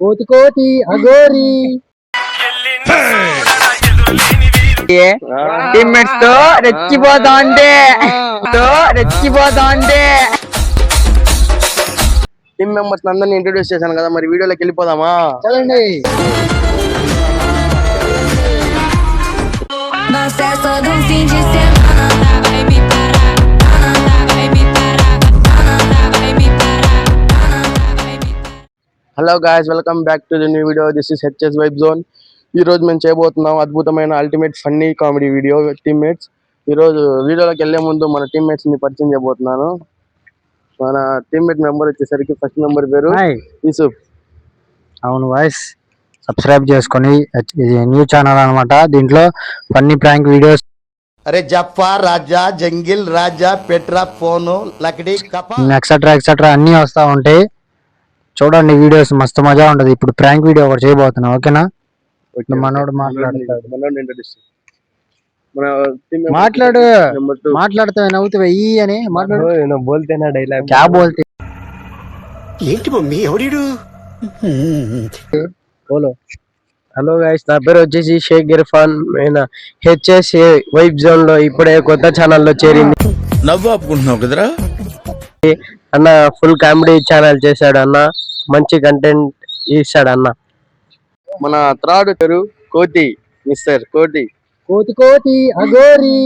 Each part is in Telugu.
కోతి కోతి అగోరి టీమ్మేట్స్తో రెచ్చిపోతా ఉంటే తో రెచ్చిపోతా ఉంటే టీమ్ మెంబర్స్ అందరిని ఇంట్రొడ్యూస్ చేశాను కదా మరి వీడియోలోకి వెళ్ళిపోదామా? చలండి só de fim de semana, nada vai me hello guys welcome back to the new video this is HS vibe zone ఈ రోజు మేము చేయబోతున్నాం అద్భుతమైన ultimate funny comedy video teammates ఈ రోజు వీడియోలోకి వెళ్ళే ముందు మన టీమ్మేట్స్ని పరిచయం చేయబోతున్నాను. మన టీమ్మేట్ మెంబర్ వచ్చేసరికి ఫస్ట్ మెంబర్ పేరు యూసుఫ్ అవును వాయిస్ సబ్స్క్రైబ్ చేసుకొని ఇది న్యూ ఛానల్ అన్నమాట. దీంట్లో ఫన్నీ ప్రాంక్ వీడియోస్ అరే జఫా రాజా జంగిల్ రాజా పెట్రా ఫోను లకడి కప. ఎక్సెట్రా ఎక్సెట్రా అన్ని వస్తా ఉంటాయి. చూడండి వీడియోస్ మస్తు మజా ఉంటది. ఇప్పుడు ప్రాంక్ వీడియో ఒకటి చేయబోతున్నా ఓకేనా? మనోడు మాట్లాడతాడు. మాట్లాడు. మాట్లాడుతావు నవ్వుతావు ఈ అని మాట్లాడు. బోల్తేనా డైలాగ్ క్యా బోల్తే? ఏంటి మమ్మీ? ఎవడీడు బోలో హలో గైస్ నా పేరు వచ్చేసి షేక్ ఇర్ఫాన్. నేను హెచ్ఎస్ వైబ్ జోన్లో ఇప్పుడే కొత్త ఛానల్లో చేరింది. నవ్వు ఆపుకుంటున్నావు కదరా? అన్న ఫుల్ కామెడీ ఛానల్ చేశాడు అన్న. మంచి కంటెంట్ ఇస్తాడు అన్న మన త్రాడు పేరు కోతి మిస్టర్ కోతి. కోతి కోతి అగోరి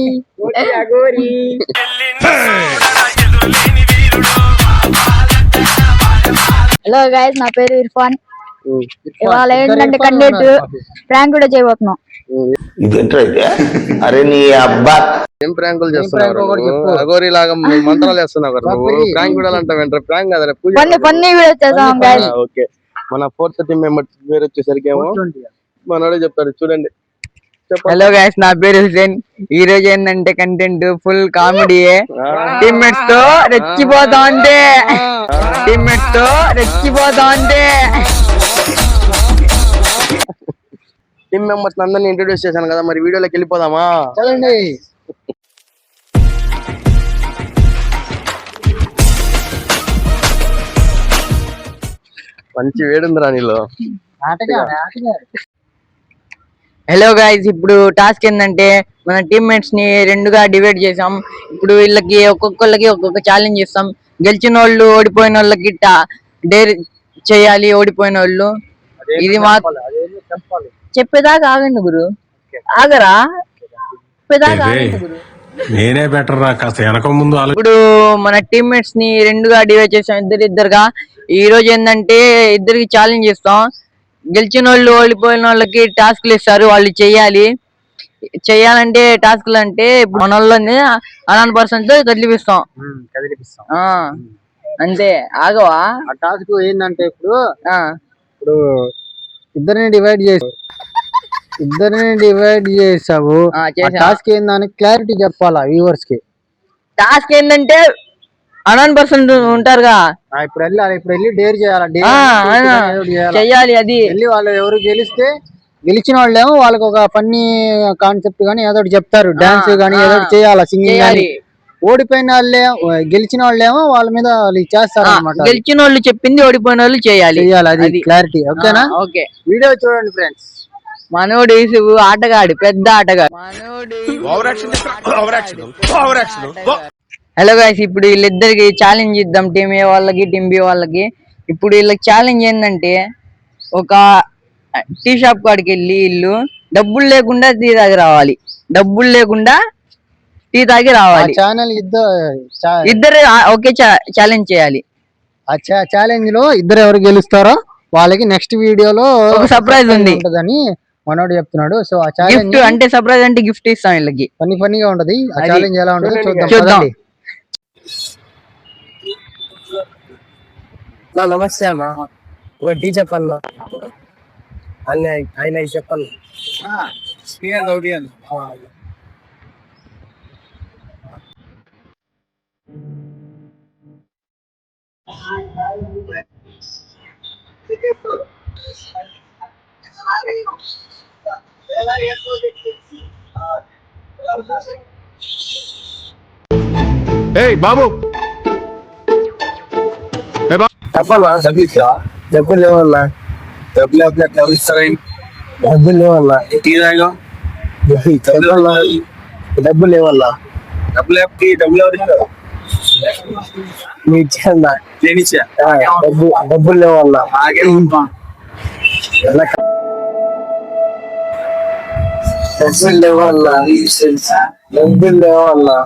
హలో గైస్ నా పేరు ఇర్ఫాన్. ఇవాళ ఏంటంటే కంటెంట్ ప్రాంక్ కూడా చేయబోతున్నాం. ఇది అరే నీ అబ్బా. ఏం ప్రాంకులు చేస్తున్నావు. అఘోరి లాగా మంత్రాలు వేస్తున్నావు కదా నువ్వు. ప్రాంక్ కదా పూజ చేసాం గైస్ ఓకే. మన ఫోర్త్ టీమ్ మెంబర్ పేరు వచ్చేసరికి ఏమో మనోడే చెప్తాడు చూడండి. హలో గైస్ నా పేరు హుసేన్. ఈ రోజు ఏంటంటే కంటెంట్ ఫుల్ కామెడీ టీమ్మేట్స్తో రెచ్చిపోతా ఉంటే. టీమ్మేట్స్తో రెచ్చిపోతా ఉంటే. టీమ్ మెంబర్స్ అందరిని ఇంట్రొడ్యూస్ చేశాను కదా మరి వీడియోలోకి వెళ్ళిపోదామా? చలండి మంచి వేడుందిరా నీలో. హలో గైస్ ఇప్పుడు టాస్క్ ఏంటంటే మన టీమ్మేట్స్ని రెండుగా డివైడ్ చేసాం ఇప్పుడు వీళ్ళకి ఒక్కొక్కళ్ళకి ఒక్కొక్క ఛాలెంజ్ ఇస్తాం గెలిచిన వాళ్ళు ఓడిపోయిన వాళ్ళకి డేర్ చేయాలి ఓడిపోయిన వాళ్ళు ఇది మా చెప్పేదాకా ఆగండి గురు. ఆగరా? చెప్పేదాకా ఆగండి గురు. నేనే బెటర్ రా కాస్త వెనక ముందు ఇప్పుడు మన టీమ్మేట్స్ని రెండుగా డివైడ్ చేసాం ఇద్దరు ఇద్దరుగా. ఈ రోజు ఏంటంటే ఇద్దరికి ఛాలెంజ్ ఇస్తాం గెలిచిన వాళ్ళు ఓడిపోయిన వాళ్ళకి టాస్క్లు ఇస్తారు వాళ్ళు చెయ్యాలి చెయ్యాలంటే టాస్క్లు అంటే మన వాళ్ళని అనాన్ పర్సన్తో కదిలిపిస్తాం. కదిలిపిస్తాం. ఆ అంతే. ఆగవా? ఆ టాస్క్ ఏంటంటే ఇప్పుడు ఆ, ఇప్పుడు ఇద్దరిని డివైడ్ చేసి ఇద్దరిని డివైడ్ చేసావు. టాస్క్ ఏందని క్లారిటీ చెప్పాలా వ్యూవర్స్కి? టాస్క్ ఏంటంటే అనాన్ పర్సన్ ఉంటారుగా. ఇప్పుడు వెళ్ళాలి ఇప్పుడు వెళ్ళి డేర్ చేయాలి. చెయ్యాలి అది. వెళ్ళి వాళ్ళు ఎవరు గెలిస్తే గెలిచిన వాళ్ళేమో వాళ్ళకి ఒక ఫన్నీ కాన్సెప్ట్ గానీ ఏదో చెప్తారు. డాన్స్ గానీ ఏదో చేయాలి సింగింగ్ చేయాలి. గానీ ఓడిపోయిన వాళ్ళే గెలిచిన వాళ్ళేమో వాళ్ళ మీద వాళ్ళు చేస్తారు అనమాట గెలిచిన వాళ్ళు చెప్పింది ఓడిపోయిన వాళ్ళు చేయాలి. చేయాలి అది. క్లారిటీ ఓకేనా? ఓకే. వీడియో చూడండి ఫ్రెండ్స్ మనోడు ఆటగాడు పెద్ద ఆటగాడు. మనోడు హలో గాయస్ ఇప్పుడు వీళ్ళిద్దరికి ఛాలెంజ్ ఇద్దాం టీమ్ ఏ వాళ్ళకి టీమ్ బి వాళ్ళకి. ఇప్పుడు వీళ్ళకి ఛాలెంజ్ ఏంటంటే ఒక టీ షాప్ కాడికి వెళ్ళి వీళ్ళు డబ్బులు లేకుండా టీ తాగి రావాలి. డబ్బులు లేకుండా టీ తాగి రావాలి. ఛానల్ ఇద్దరు ఒకే ఛాలెంజ్ చేయాలి. ఆ ఛాలెంజ్లో ఇద్దరు ఎవరు గెలుస్తారో వాళ్ళకి నెక్స్ట్ వీడియోలో ఒక surprise ఉంది. మనోడు చెప్తున్నాడు. సో ఆ గిఫ్ట్ ఛాలెంజ్ అంటే సర్ప్రైజ్ అంటే గిఫ్ట్ ఇస్తాం వీళ్ళకి. ఫన్నీ ఫన్నీగా ఉంటది. ఆ అది. ఛాలెంజ్ ఎలా ఉంటుందో చూద్దాం. చూద్దాం. పదండి. నమస్తే అమ్మా. ఒక టీ చెప్పాను అన్న ఆయన చెప్పాను ఏయ్ బాబు. చెప్పన్నా చెప్పు లేవన్నా? డబ్బులు డబ్బులు ఇస్తారని డబ్బులు లేవన్నా? డబ్బులు లేవన్నా? డబ్బులు డబ్బులు మీ ఇచ్చాను డబ్బు డబ్బులు లేవన్నా? డబ్బులు లేవన్నా డబ్బులు లేవన్నా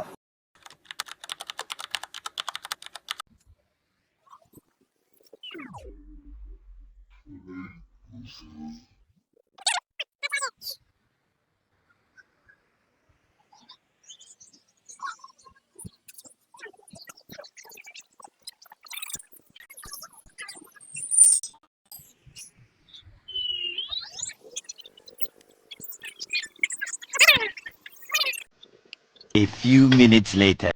A few minutes later.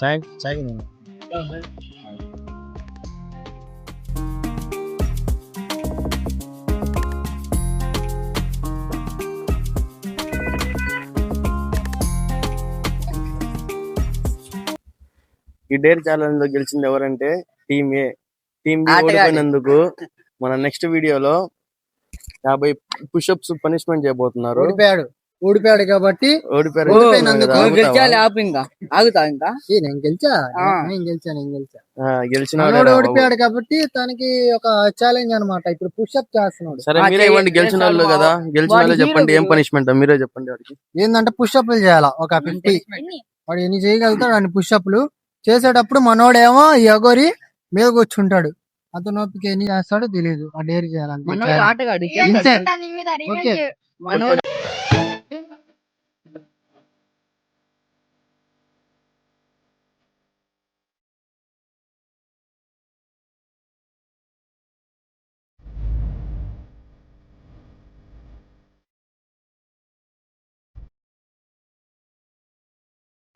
చాయ్ చాయ్ ఈ డేర్ ఛాలెంజ్లో గెలిచింది ఎవరంటే టీమ్ ఏ. Team B. ఓడిపోయినందుకు మన నెక్స్ట్ వీడియోలో యాభై పుషప్స్ పనిష్మెంట్ చేయబోతున్నారు. ఓడిపోయాడు కాబట్టి ఓడిపోయారు ఓడిపోయినందుకు కదా, నువ్వు గెలిచాలి ఆగుతావా? ఆపు ఇంకా? ఆగుతా ఇంకా? ఏ, నేను గెలిచా? ఆ. నేను గెలిచా నేను గెలిచా. ఆ, గెలిచిన మనోడు వాడేరా బాబు. ఓడిపోయాడు కాబట్టి తనకి ఒక ఛాలెంజ్ అన్నమాట. ఇప్పుడు పుషప్ చేస్తున్నాడు. సరే మీరే ఇవ్వండి గెలిచిన వాళ్ళు కదా. గెలిచిన వాళ్ళే చెప్పండి ఏం పనిష్మెంట్ మీరే చెప్పండి వాడికి. ఏంటంటే పుషప్లు చేయాలా? ఒక ఫిఫ్టీ వాడు ఎన్ని చేయగలుగుతాడు అన్ని పుషప్లు చేసేటప్పుడు మనోడేమో ఈ అగోరి మీద కూర్చుంటాడు. అతను ఓపిక ఎన్ని చేస్తాడో తెలియదు ఆ డేర్ చేయాలంటే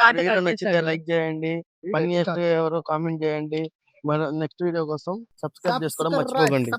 వీడియో నచ్చితే లైక్ చేయండి. పని చేస్తే ఎవరో కామెంట్ చేయండి. మన నెక్స్ట్ వీడియో కోసం సబ్స్క్రైబ్ చేసుకోవడం మర్చిపోకండి.